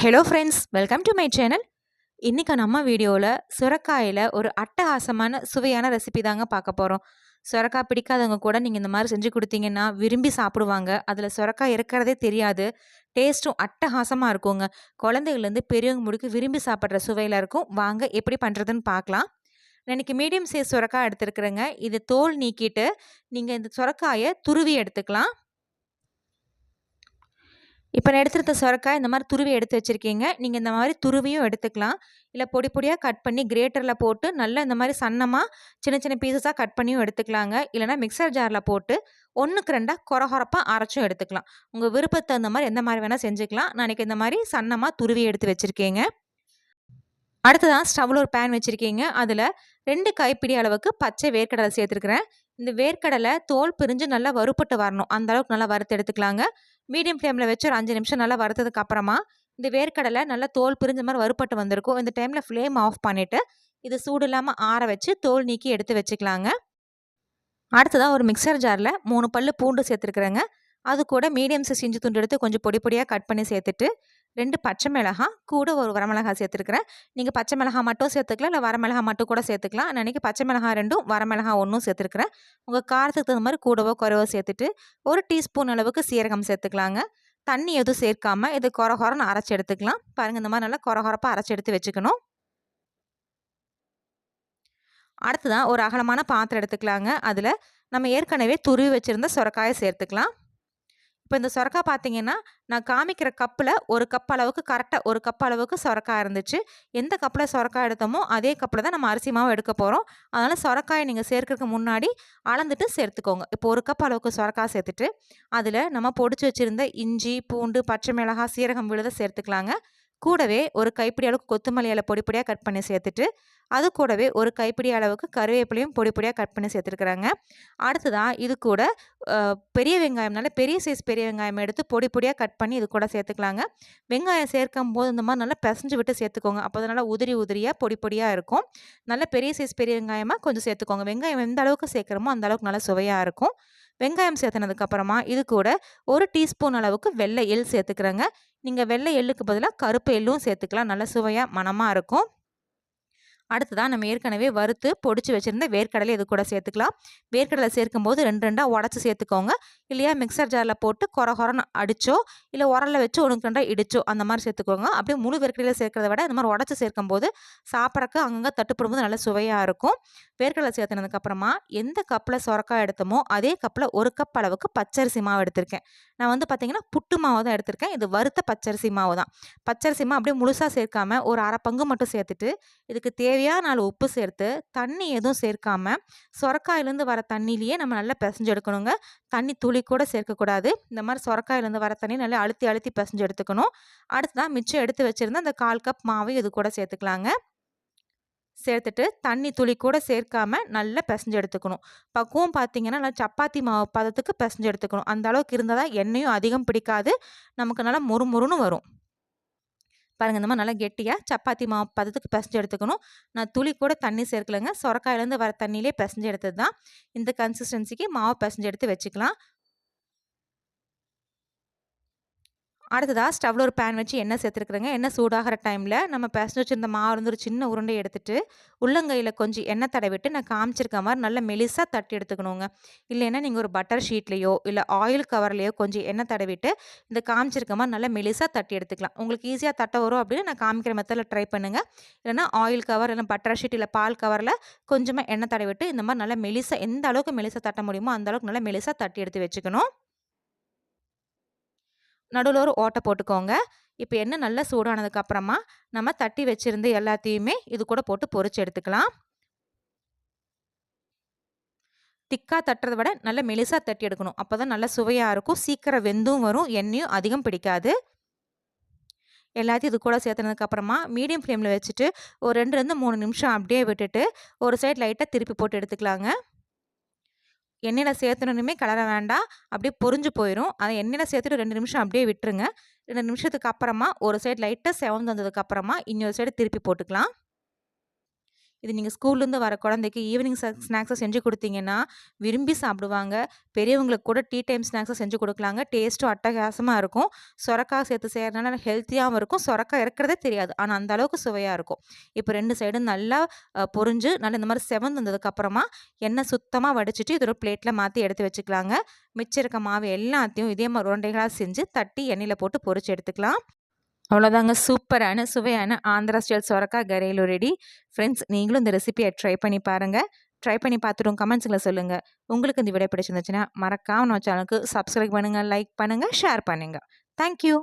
Hello friends welcome to my channel இன்றைக்கி நம்ம வீடியோவில் சுரக்காயில் ஒரு அட்டகாசமான சுவையான ரெசிபி தாங்க பார்க்க போகிறோம் சுரக்காய் பிடிக்காதவங்க கூட நீங்கள் இந்த மாதிரி செஞ்சு கொடுத்தீங்கன்னா விரும்பி சாப்பிடுவாங்க. அதில் சுரக்காய் இருக்கிறதே தெரியாது. டேஸ்ட்டும் அட்டகாசமாக இருக்குங்க. குழந்தைகள்லேருந்து பெரியவங்க முடிக்கு விரும்பி சாப்பிட்ற சுவையில் இருக்கும். வாங்க எப்படி பண்ணுறதுன்னு பார்க்கலாம். நான் இன்றைக்கி மீடியம் சைஸ் சுரக்காய் எடுத்துருக்குறேங்க. இது தோல் நீக்கிட்டு நீங்கள் இந்த சுரக்காயை துருவி எடுத்துக்கலாம். இப்போ நான் எடுத்துருந்த சுரக்காய் இந்த மாதிரி துருவி எடுத்து வச்சுருக்கீங்க. நீங்கள் இந்த மாதிரி துருவியும் எடுத்துக்கலாம். இல்லை பொடி பொடியாக கட் பண்ணி கிரேட்டரில் போட்டு நல்லா இந்த மாதிரி சன்னமாக சின்ன சின்ன பீசஸாக கட் பண்ணியும் எடுத்துக்கலாங்க. இல்லைனா மிக்சர் ஜாரில் போட்டு ஒன்றுக்கு ரெண்டாக குறகுறப்பாக அரைச்சும் எடுத்துக்கலாம். உங்கள் விருப்பத்தை அந்த மாதிரி எந்த மாதிரி வேணால் செஞ்சுக்கலாம். நான் இந்த மாதிரி சன்னமாக துருவி எடுத்து வச்சுருக்கேங்க. அடுத்ததான் ஸ்டவ்வில் ஒரு பேன் வச்சுருக்கீங்க. அதில் ரெண்டு கைப்பிடி அளவுக்கு பச்சை வேர்க்கடலை சேர்த்துருக்குறேன். இந்த வேர்க்கடலை தோல் பிரிஞ்சு நல்லா வறுப்பட்டு வரணும். அந்த அளவுக்கு நல்லா வறுத்து எடுத்துக்கலாங்க. மீடியம் ஃப்ளேமில் வச்சு ஒரு அஞ்சு நிமிஷம் நல்லா வறுத்ததுக்கு அப்புறமா இந்த வேர்க்கடலை நல்லா தோல் பிரிஞ்ச மாதிரி வறுப்பட்டு வந்திருக்கும். இந்த டைமில் ஃப்ளேம் ஆஃப் பண்ணிவிட்டு இது சூடு இல்லாமல் ஆற வச்சு தோல் நீக்கி எடுத்து வச்சுக்கலாங்க. அடுத்ததாக ஒரு மிக்சர் ஜாரில் மூணு பல் பூண்டு சேர்த்துருக்குறேங்க. அது கூட மீடியம் சைஸ் இஞ்சி துண்டு எடுத்து கொஞ்சம் பொடி பொடியாக கட் பண்ணி சேர்த்துட்டு ரெண்டு பச்சை மிளகாய் கூட ஒரு வரமிளகாய் சேர்த்துருக்குறேன். நீங்கள் பச்சை மிளகாய் மட்டும் சேர்த்துக்கலாம் இல்லை வரமிளகா மட்டும் கூட சேர்த்துக்கலாம். நான் இன்றைக்கி பச்சை மிளகாய் ரெண்டும் வரமிளகாய் ஒன்றும் சேர்த்துருக்குறேன். உங்கள் காரத்துக்கு தகுந்த மாதிரி கூடவோ குறைவோ சேர்த்துட்டு ஒரு டீஸ்பூன் அளவுக்கு சீரகம் சேர்த்துக்கலாங்க. தண்ணி எதுவும் சேர்க்காமல் இது குறை அரைச்சி எடுத்துக்கலாம். பாருங்கள் இந்த மாதிரி நல்லா குறை அரைச்சி எடுத்து வச்சுக்கணும். அடுத்ததான் ஒரு அகலமான பாத்திரம் எடுத்துக்கலாங்க. அதில் நம்ம ஏற்கனவே துருவி வச்சுருந்த சுரக்காயை சேர்த்துக்கலாம். இப்போ இந்த சொரக்காய் பார்த்தீங்கன்னா நான் காமிக்கிற கப்பில் ஒரு கப் அளவுக்கு கரெக்டாக ஒரு கப் அளவுக்கு சொரக்காய் இருந்துச்சு. எந்த கப்பில் சொரக்காய் எடுத்தோமோ அதே கப்பில் தான் நம்ம அரிசி மாவு எடுக்க போகிறோம் அதனால் சொரக்காயை நீங்கள் சேர்க்கறதுக்கு முன்னாடி அளந்துட்டு சேர்த்துக்கோங்க. இப்போ ஒரு கப் அளவுக்கு சொரக்காய் சேர்த்துட்டு அதில் நம்ம பொடிச்சு வச்சுருந்த இஞ்சி பூண்டு பச்சை மிளகாய் சீரகம் விழுத சேர்த்துக்கலாங்க. கூடவே ஒரு கைப்பிடி அளவுக்கு கொத்தமல்லி இலை பொடி பொடியாக கட் பண்ணி சேர்த்துட்டு அது கூடவே ஒரு கைப்பிடி அளவுக்கு கருவேப்பிலையும் பொடி பொடியாக கட் பண்ணி சேர்த்துருக்குறாங்க. அடுத்ததாக இது கூட பெரிய வெங்காயம்னால பெரிய சைஸ் பெரிய வெங்காயம் எடுத்து பொடி பொடியாக கட் பண்ணி இது கூட சேர்த்துக்கலாங்க. வெங்காயம் சேர்க்கும் போது இந்த மாதிரி நல்லா பிசைஞ்சு விட்டு சேர்த்துக்கோங்க. அப்போ நல்லா உதிரி உதிரியாக பொடி பொடியாக இருக்கும். நல்ல பெரிய சைஸ் பெரிய வெங்காயமாக கொஞ்சம் சேர்த்துக்கோங்க. வெங்காயம் எந்த அளவுக்கு சேர்க்குறோமோ அந்த அளவுக்கு நல்லா சுவையாக இருக்கும். வெங்காயம் சேர்த்துனதுக்கப்புறமா இது கூட ஒரு டீஸ்பூன் அளவுக்கு வெள்ளை எள் சேர்த்துக்கிறேங்க. நீங்கள் வெள்ளை எள்ளுக்கு பதிலாக கருப்பு எள்ளும் சேர்த்துக்கலாம். நல்ல சுவையாக மனமாக இருக்கும். அடுத்ததாக நம்ம ஏற்கனவே வறுத்து பொடிச்சு வச்சுருந்த வேர்க்கடலை இது கூட சேர்த்துக்கலாம். வேர்க்கடலை சேர்க்கும் போது ரெண்டு ரெண்டாக உடச்சி சேர்த்துக்கோங்க. இல்லையா மிக்சர் ஜாரில் போட்டு கொர குறைன்னு அடிச்சோ இல்லை உரலில் வச்சு ஒன்று ரெண்டாக இடிச்சோ அந்த மாதிரி சேர்த்துக்கோங்க. அப்படியே முழு வேர்க்கடலையில் சேர்க்கிறத விட இந்த மாதிரி உடச்சி சேர்க்கும் போது சாப்பிட்றக்கு அங்கங்கே தட்டுப்படும்போது நல்லா நல்ல சுவையாக இருக்கும். வேர்க்கடலை சேர்த்துனதுக்கப்புறமா எந்த கப்பில் சுரக்காய் எடுத்தோமோ அதே கப்பில் ஒரு கப் அளவுக்கு பச்சரிசி மாவு எடுத்திருக்கேன். நான் வந்து பார்த்திங்கன்னா புட்டு மாவு தான் எடுத்திருக்கேன். இது வறுத்த பச்சரிசி மாவு தான். பச்சரிசி மாவு அப்படியே முழுசாக சேர்க்காம ஒரு அரை பங்கு மட்டும் சேர்த்துட்டு இதுக்கு தேவை தேவையான நாலு உப்பு சேர்த்து தண்ணி எதுவும் சேர்க்காமல் சொரக்காயிலேருந்து வர தண்ணியிலேயே நம்ம நல்லா பிசைஞ்சு எடுக்கணுங்க தண்ணி துளி கூட சேர்க்கக்கூடாது. இந்த மாதிரி சொரக்காயிலேருந்து வர தண்ணி நல்லா அழுத்தி அழுத்தி பிசைஞ்சு எடுத்துக்கணும் அடுத்ததான் மிச்சம் எடுத்து வச்சுருந்த அந்த கால் கப் மாவு இது கூட சேர்த்துக்கலாங்க. சேர்த்துட்டு தண்ணி துளி கூட சேர்க்காம நல்லா பிசைஞ்சு எடுத்துக்கணும் பக்குவம் பார்த்தீங்கன்னா நல்லா சப்பாத்தி மாவு பதத்துக்கு பிசைஞ்சு எடுத்துக்கணும் அந்த அளவுக்கு இருந்தால் தான் எண்ணெயும் அதிகம் பிடிக்காது. நமக்கு நல்லா முறுமுறுன்னு வரும். பாருங்கள் இந்த மாதிரி நல்லா கெட்டியாக சப்பாத்தி மாவு பதத்துக்கு பிசைஞ்சு எடுத்துக்கணும். நான் துளி கூட தண்ணி சேர்க்கலைங்க. சொரக்காயிலேருந்து வர தண்ணியிலே பிசைஞ்சு எடுத்தது தான் இந்த கன்சிஸ்டன்சிக்கு மாவு பிசைஞ்சு எடுத்து வச்சுக்கலாம். அடுத்ததாக ஸ்டவ்வில் ஒரு பேன் வச்சு எண்ணெய் சேர்த்துருக்குறேங்க. எண்ணெய் சூடாகிற டைமில் நம்ம பேசஞ்சு வச்சுருந்த மாவு இருந்து ஒரு சின்ன உருண்டை எடுத்துகிட்டு உள்ளங்கையில் கொஞ்சம் எண்ணெய் தடவிட்டு நான் காமிச்சிருக்க மாதிரி நல்ல மெலிசாக தட்டி எடுத்துக்கணுங்க. இல்லைன்னா நீங்கள் ஒரு பட்டர் ஷீட்லேயோ இல்லை ஆயில் கவர்லேயோ கொஞ்சம் எண்ணெய் தடவிட்டு இந்த காமிச்சிருக்க மாதிரி நல்லா மெலிசாக தட்டி எடுத்துக்கலாம். உங்களுக்கு ஈஸியாக தட்ட வரும் அப்படின்னு நான் காமிக்கிற மெத்தடில் ட்ரை பண்ணுங்கள் இல்லைனா ஆயில் கவர் இல்லை பட்டர் ஷீட் இல்லை பால் கவரில் கொஞ்சமாக எண்ணெய் தடவிட்டு இந்த மாதிரி நல்லா மெலிசாக எந்த அளவுக்கு மெலிசாக தட்ட முடியுமோ அந்த அளவுக்கு நல்லா மெலிசாக தட்டி எடுத்து வச்சுக்கணும். நடுவில் ஒரு ஓட்டை போட்டுக்கோங்க. இப்போ எண்ணெய் நல்லா சூடானதுக்கப்புறமா நம்ம தட்டி வச்சுருந்து எல்லாத்தையுமே இது கூட போட்டு பொறிச்சு எடுத்துக்கலாம். திக்காக தட்டுறதை விட நல்ல மெலிசாக தட்டி எடுக்கணும். அப்போ தான் நல்லா சுவையாக இருக்கும். சீக்கிரம் வெந்தும் வரும். எண்ணெயும் அதிகம் பிடிக்காது. எல்லாத்தையும் இது கூட சேர்த்துனதுக்கப்புறமா மீடியம் ஃப்ளேமில் வச்சுட்டு ஒரு ரெண்டுலேருந்து மூணு நிமிஷம் அப்படியே விட்டுட்டு ஒரு சைட் லைட்டாக திருப்பி போட்டு எடுத்துக்கலாங்க. எண்ணெயில் சேர்த்தணுமே கலர வேண்டாம். அப்படியே பொறிஞ்சு போயிடும் அதை எண்ணெயில் சேர்த்துட்டு ரெண்டு நிமிஷம் அப்படியே விட்டுருங்க. ரெண்டு நிமிஷத்துக்கு அப்புறமா ஒரு சைடு லைட்டாக செவந்து வந்ததுக்கப்புறமா இன்னொரு சைடு திருப்பி போட்டுக்கலாம். இது நீங்கள் ஸ்கூல்லேருந்து வர குழந்தைக்கு ஈவினிங் ஸ்நாக்ஸை செஞ்சு கொடுத்தீங்கன்னா விரும்பி சாப்பிடுவாங்க. பெரியவங்களுக்கு கூட டீ டைம் ஸ்நாக்ஸை செஞ்சு கொடுக்கலாங்க. டேஸ்ட்டும் அட்டகாசமாக இருக்கும். சொரக்காய் சேர்த்து செய்கிறதுனால ஹெல்த்தியாகவும் இருக்கும். சொரக்காய் இருக்கிறதே தெரியாது. ஆனால் அந்த அளவுக்கு சுவையாக இருக்கும். இப்போ ரெண்டு சைடும் நல்லா பொரிஞ்சு நல்லா இந்த மாதிரி செவந்து வந்ததுக்கப்புறமா எண்ணெய் சுத்தமாக வடிச்சிட்டு இது ஒரு பிளேட்டில் மாற்றி எடுத்து வச்சுக்கலாங்க. மிச்சம் இருக்க மாவு எல்லாத்தையும் இதே மாதிரி உருண்டைகளாக செஞ்சு தட்டி எண்ணெயில் போட்டு பொரிச்சு எடுத்துக்கலாம். அவ்வளோதாங்க. சூப்பரான சுவையான ஆந்திரா ஸ்டைல் சொரக்காய் கரையிலு ரெடி ஃப்ரெண்ட்ஸ் நீங்களும் இந்த ரெசிபியை ட்ரை பண்ணி பாருங்கள் ட்ரை பண்ணி பார்த்துட்டு கமெண்ட்ஸில் சொல்லுங்கள் உங்களுக்கு இந்த விடை பிடிச்சிருந்துச்சுன்னா மறக்காமல் நம்ம சேனலுக்கு சப்ஸ்கிரைப் பண்ணுங்கள் லைக் பண்ணுங்கள் ஷேர் பண்ணுங்கள் தேங்க்யூ